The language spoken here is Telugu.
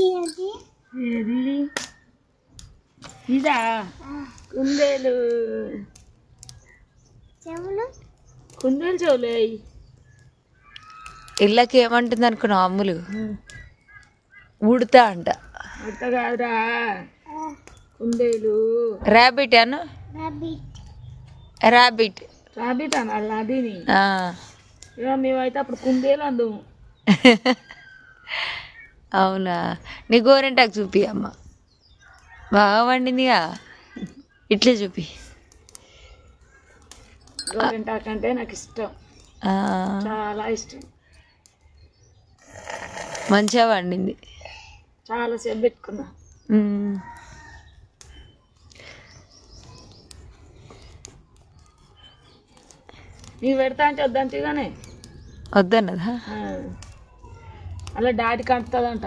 ఏది? ఇదా. కుందేలు. చెవులు? కుందేలు చెవులే. ఇళ్ళకి ఏమంటుంది అనుకున్నావు అమ్ములు? ఉడతా అంట. కాదురా. కుందేలు. ర్యాబిట్ అను? ర్యాబిట్ అదిని ఆ. ఇక మేమైతే అప్పుడు కుందేలు అందాము. అవునా? నీ గోరెంటాకు చూపి అమ్మ. బాగా వండిందిగా. ఇట్లే చూపి. గోరింటాకు అంటే నాకు ఇష్టం. చాలా ఇష్టం. మంచిగా వండింది. చాలా సేపు పెట్టుకున్నా. నీకు పెడతా అంటే వద్దంతగానే వద్దన్నదా? అలా డాడీ కంటుందంట